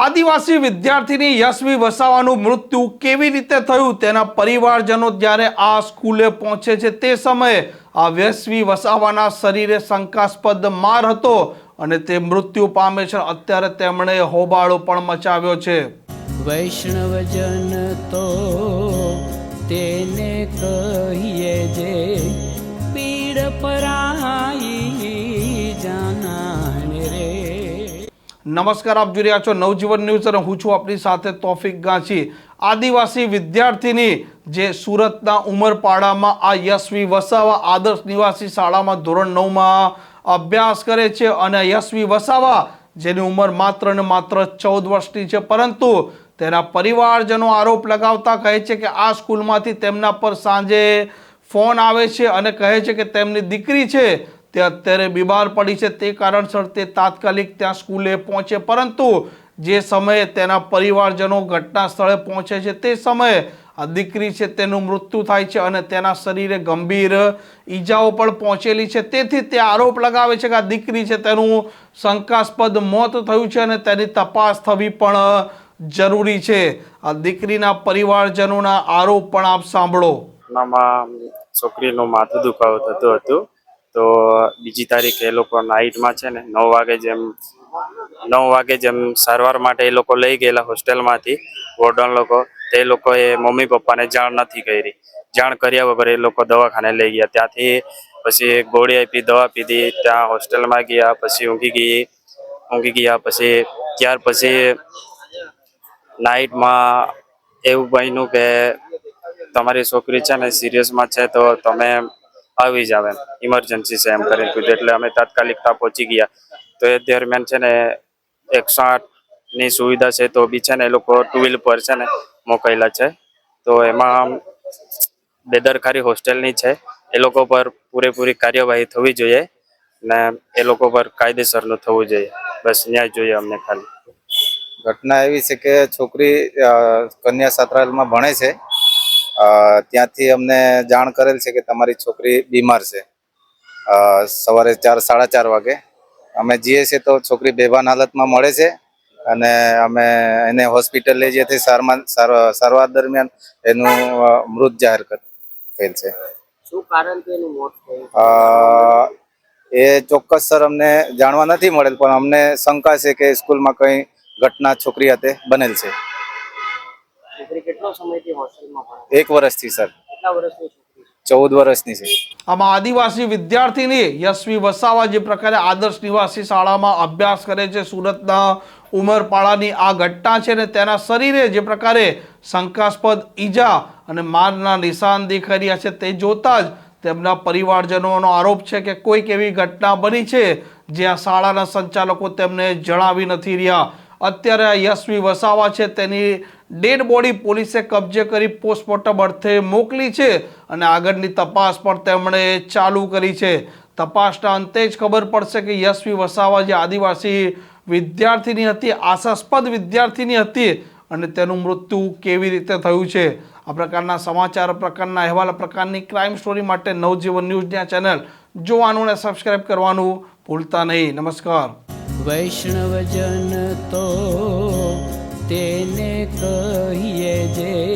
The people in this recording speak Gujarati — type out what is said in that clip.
આદિવાસી વિદ્યાર્થીની યશવી વસાવાનું મૃત્યુ કેવી રીતે થયું તેના પરિવારજનો જ્યારે આ સ્કૂલે પહોંચે છે તે સમયે આ યશવી વસાવાના શરીરે શંકાસ્પદ માર હતો અને તે મૃત્યુ પામે છે. અત્યારે તેમણે હોબાળો પણ મચાવ્યો છે. વૈષ્ણવજન તો તેને કહીએ નમસ્કાર, આપ જોઈ રહ્યા છો નવજીવન ન્યૂઝ અને હું છું આપની સાથે તોફિક ગાંચી. આદિવાસી વિદ્યાર્થીની જે સુરતના ઉમરપાડામાં આ યશવી વસાવા આદર્શ નિવાસી શાળામાં ધોરણ નવમાં અભ્યાસ કરે છે અને યશવી વસાવા, જેની ઉંમર માત્ર ને માત્ર ચૌદ વર્ષની છે, પરંતુ તેના પરિવારજનો આરોપ લગાવતા કહે છે કે આ સ્કૂલમાંથી તેમના પર સાંજે ફોન આવે છે અને કહે છે કે તેમની દીકરી છે તે અત્યારે બીમાર પડી છે. તે કારણસર તે તાત્કાલિક ત્યાં સ્કૂલે પહોંચે. પરંતુ જે સમયે તેના પરિવારજનો ઘટના સ્થળે પહોંચે છે, તે સમયે આ દીકરી છે તેનું મૃત્યુ થાય છે અને તેના શરીરે ગંભીર ઈજાઓ પણ પહોંચેલી છે. તેથી તે આરોપ લગાવે છે કે આ દીકરી છે તેનું શંકાસ્પદ મોત થયું છે અને તેની તપાસ થવી પણ જરૂરી છે. આ દીકરીના પરિવારજનોના આરોપ પણ આપ સાંભળો. છોકરીનું માથું દુખાવો થતું હતું. તો બીજી તારીખે એ લોકો નાઇટમાં છે ને, નવ વાગે જેમ, નવ વાગે જેમ સારવાર માટે એ લોકો લઈ ગયેલા હોસ્ટેલમાંથી, વોર્ડન લોકો. તે લોકોએ મમ્મી પપ્પાને જાણ નથી કરી. જાણ કર્યા વગર એ લોકો દવાખાને લઈ ગયા. ત્યાંથી પછી ગોળી આપી, દવા પીધી, ત્યાં હોસ્ટેલમાં ગયા, પછી ઊંઘી ગઈ, ઊંઘી ગયા, પછી ત્યાર પછી નાઇટમાં એવું બન્યું કે તમારી છોકરી છે ને સિરિયસમાં છે તો તમે આવી જાવ એમ ઇમરજન્સી છે એમ કરીને કીધું. એટલે અમે તાત્કાલિક ત્યાં પહોંચી ગયા. તો એ દરમિયાન છે ને એકસો ની સુવિધા છે તો બી છે ને એ લોકો ટુ વ્હીલ પર છે ને મોકલેલા છે. તો એમાં બેદરકારી હોસ્ટેલની છે. એ લોકો પર પૂરેપૂરી કાર્યવાહી થવી જોઈએ ને એ લોકો પર કાયદેસરનું થવું જોઈએ. બસ ન્યાય જોઈએ અમને ખાલી. ઘટના એવી છે કે છોકરી કન્યા છાત્રાલયમાં ભણે છે. ત્યાંથી અમને જાણ કરેલ છે કે તમારી છોકરી બીમાર છે. સવારે ચાર સાડા ચાર વાગે. અમે જઈએ છીએ તો છોકરી બેભાન હાલતમાં મળે છે અને અમે એને હોસ્પિટલ લઈ જઈએ છીએ. સારવાર સારવાર દરમિયાન એનું મૃત જાહેર થયેલ છે. એ ચોક્કસ સર અમને જાણવા નથી મળેલ પણ અમને શંકા છે કે સ્કૂલમાં કંઈ ઘટના છોકરી હાથે બનેલ છે. છોકરી કેટલો સમયથી હોસ્ટેલમાં ભણે એક વર્ષથી સર. કેટલા વર્ષની ચૌદ વર્ષની છે. આમાં આદિવાસી વિદ્યાર્થીની યશવી વસાવા જે પ્રકારે આદર્શ નિવાસી શાળામાં અભ્યાસ કરે છે સુરતના ઉમરપાડાની આ ઘટના છે ને તેના શરીરે જે પ્રકારે શંકાસ્પદ ઈજા અને મારના નિશાન દેખાઈ રહ્યા છે તે જોતા જ તેમના પરિવારજનોનો આરોપ છે કે કોઈક એવી ઘટના બની છે જે આ શાળાના સંચાલકો તેમને જણાવી નથી રહ્યા. અત્યારે યશવી વસાવા છે તેની ડેડ બોડી પોલીસે કબજે કરી પોસ્ટમોર્ટમ અર્થે મોકલી છે અને આગળની તપાસ પણ તેમણે ચાલુ કરી છે. તપાસના અંતે જ ખબર પડશે કે યશવી વસાવા જે આદિવાસી વિદ્યાર્થીની હતી, આશાસ્પદ વિદ્યાર્થીની હતી અને તેનું મૃત્યુ કેવી રીતે થયું છે. આ પ્રકારના સમાચાર પ્રકારના અહેવાલ પ્રકારની ક્રાઇમ સ્ટોરી માટે નવજીવન ન્યૂઝની ચેનલ જોવાનું અને સબસ્ક્રાઇબ કરવાનું ભૂલતા નહીં. નમસ્કાર. વૈષ્ણવજન તો તેને કહીએ જે